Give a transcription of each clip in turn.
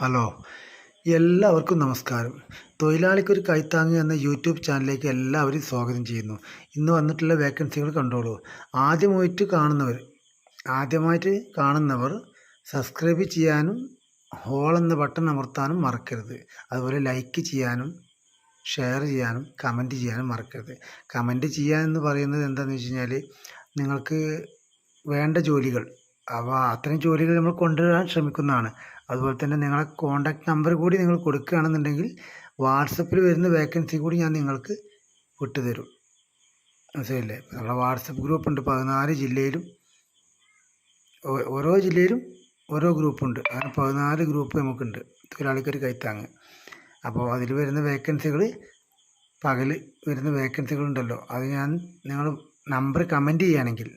Hello. എല്ലാവർക്കും നമസ്കാരം. തൊഴിലാളിക്കൊരു കൈത്താങ്ങ് എന്ന യൂട്യൂബ് ചാനലിലേക്ക് എല്ലാവരും സ്വാഗതം ചെയ്യുന്നു. ഇന്ന് വന്നിട്ടുള്ള വേക്കൻസികൾ കണ്ടോളൂ. ആദ്യമായിട്ട് കാണുന്നവർ ആദ്യമായിട്ട് കാണുന്നവർ സബ്സ്ക്രൈബ് ചെയ്യാനും ഹോൾ എന്ന ബട്ടൺ അമർത്താനും മറക്കരുത്. അതുപോലെ ലൈക്ക് ചെയ്യാനും ഷെയർ ചെയ്യാനും കമന്റ് ചെയ്യാനും മറക്കരുത്. കമന്റ് ചെയ്യുക എന്ന് പറയുന്നത് എന്താണെന്ന് വെച്ച് കഴിഞ്ഞാൽ നിങ്ങൾക്ക് വേണ്ട ജോലികൾ അപ്പോൾ അത്തരം ജോലികൾ നമ്മൾ കൊണ്ടുവരാൻ ശ്രമിക്കുന്നതാണ്. അതുപോലെ തന്നെ നിങ്ങളെ കോണ്ടാക്ട് നമ്പർ കൂടി നിങ്ങൾ കൊടുക്കുകയാണെന്നുണ്ടെങ്കിൽ വാട്സപ്പിൽ വരുന്ന വേക്കൻസി കൂടി ഞാൻ നിങ്ങൾക്ക് വിട്ടുതരും. മനസ്സിലല്ലേ നമ്മുടെ വാട്സപ്പ് ഗ്രൂപ്പ് ഉണ്ട്. പതിനാല് ജില്ലയിലും ഓരോ ജില്ലയിലും ഓരോ ഗ്രൂപ്പുണ്ട് അങ്ങനെ പതിനാല് ഗ്രൂപ്പ് നമുക്കുണ്ട്. തൊഴിലാളിക്കൊരു കൈത്താങ്ങ് അപ്പോൾ അതിൽ വരുന്ന വേക്കൻസികൾ പകൽ വരുന്ന വേക്കൻസികളുണ്ടല്ലോ അത് ഞാൻ നിങ്ങൾ നമ്പർ കമന്റ് ചെയ്യുകയാണെങ്കിൽ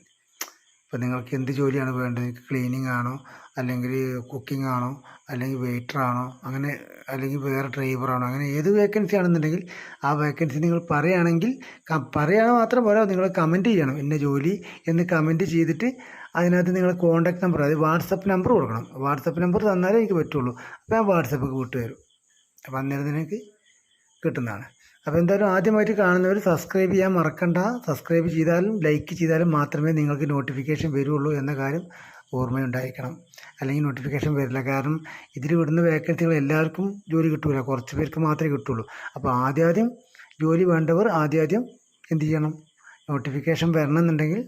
ഇപ്പോൾ നിങ്ങൾക്ക് എന്ത് ജോലിയാണ് വേണ്ടത്? നിങ്ങൾക്ക് ക്ലീനിങ് ആണോ? അല്ലെങ്കിൽ കുക്കിംഗ് ആണോ? അല്ലെങ്കിൽ വെയിറ്റർ ആണോ? അങ്ങനെ അല്ലെങ്കിൽ വേറെ ഡ്രൈവർ ആണോ? അങ്ങനെ ഏത് വേക്കൻസി ആണെന്നുണ്ടെങ്കിൽ ആ വേക്കൻസി നിങ്ങൾ പറയുകയാണെങ്കിൽ ക- മാത്രം പോരാ നിങ്ങൾ കമന്റ് ചെയ്യണം. ഇന്ന ജോലി എന്ന് കമന്റ് ചെയ്തിട്ട് അതിനകത്ത് നിങ്ങൾ കോൺടാക്ട് നമ്പർ അതായത് വാട്സപ്പ് നമ്പർ കൊടുക്കണം. വാട്സപ്പ് നമ്പർ തന്നാലേ എനിക്ക് പറ്റുള്ളൂ. അപ്പോൾ ഞാൻ വാട്സപ്പ് വിട്ടുതരും. അപ്പോൾ അന്നേരം കിട്ടുന്നതാണ്. അപ്പോൾ എന്തായാലും ആദ്യമായിട്ട് കാണുന്നവർ സബ്സ്ക്രൈബ് ചെയ്യാൻ മറക്കണ്ട. സബ്സ്ക്രൈബ് ചെയ്താലും ലൈക്ക് ചെയ്താലും മാത്രമേ നിങ്ങൾക്ക് നോട്ടിഫിക്കേഷൻ വരുള്ളൂ എന്ന കാര്യം ഓർമ്മയുണ്ടായിരിക്കണം. അല്ലെങ്കിൽ നോട്ടിഫിക്കേഷൻ വരില്ല. കാരണം ഇതിൽ വിടുന്ന വേക്കൻസികൾ എല്ലാവർക്കും ജോലി കിട്ടൂല. കുറച്ച് പേർക്ക് മാത്രമേ കിട്ടുള്ളൂ. അപ്പോൾ ആദ്യാദ്യം ജോലി വേണ്ടവർ ആദ്യാദ്യം എന്തു ചെയ്യണം? നോട്ടിഫിക്കേഷൻ വരണമെന്നുണ്ടെങ്കിൽ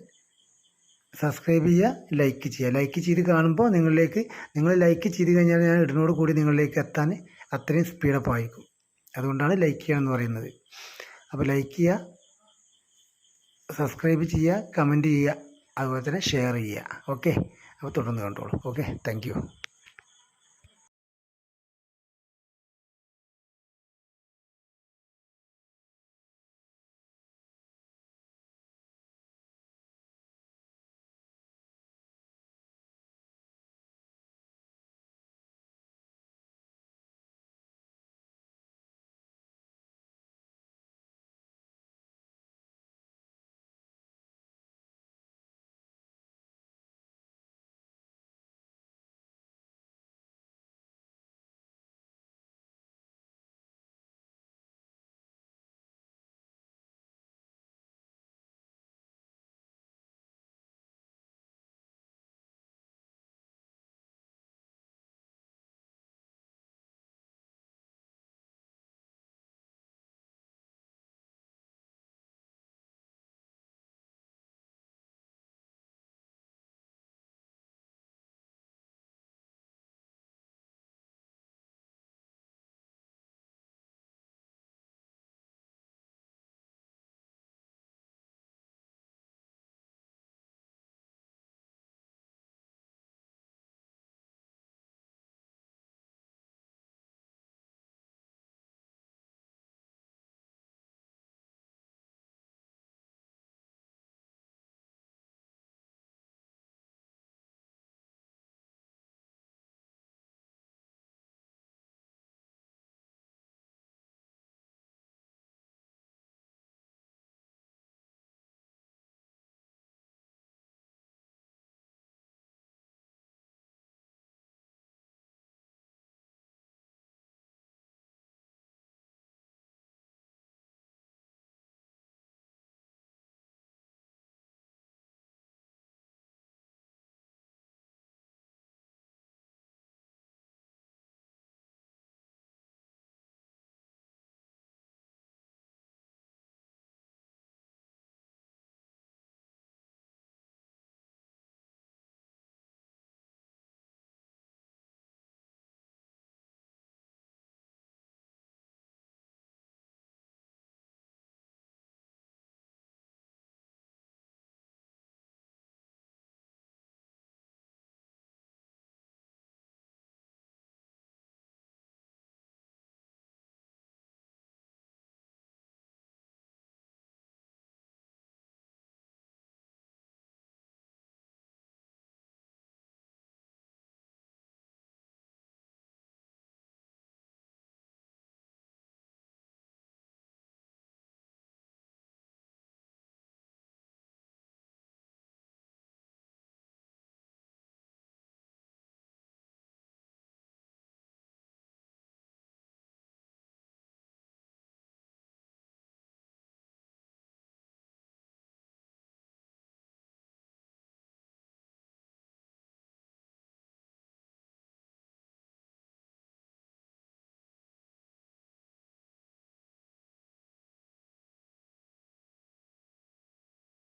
സബ്സ്ക്രൈബ് ചെയ്യുക ലൈക്ക് ചെയ്യുക. ലൈക്ക് ചെയ്ത് കാണുമ്പോൾ നിങ്ങളിലേക്ക് നിങ്ങൾ ലൈക്ക് ചെയ്ത് കഴിഞ്ഞാൽ ഞാൻ ഇടുന്നോട് കൂടി നിങ്ങളിലേക്ക് എത്താൻ അത്രയും സ്പീഡപ്പ് ആയിരിക്കും. അതുകൊണ്ടാണ് ലൈക്ക് ചെയ്യുക എന്ന് പറയുന്നത്. അപ്പോൾ ലൈക്ക് ചെയ്യുക സബ്സ്ക്രൈബ് ചെയ്യുക കമന്റ് ചെയ്യുക അതുപോലെ തന്നെ ഷെയർ ചെയ്യുക. ഓക്കെ അപ്പോൾ തുടർന്ന് കണ്ടോളൂ. Okay thank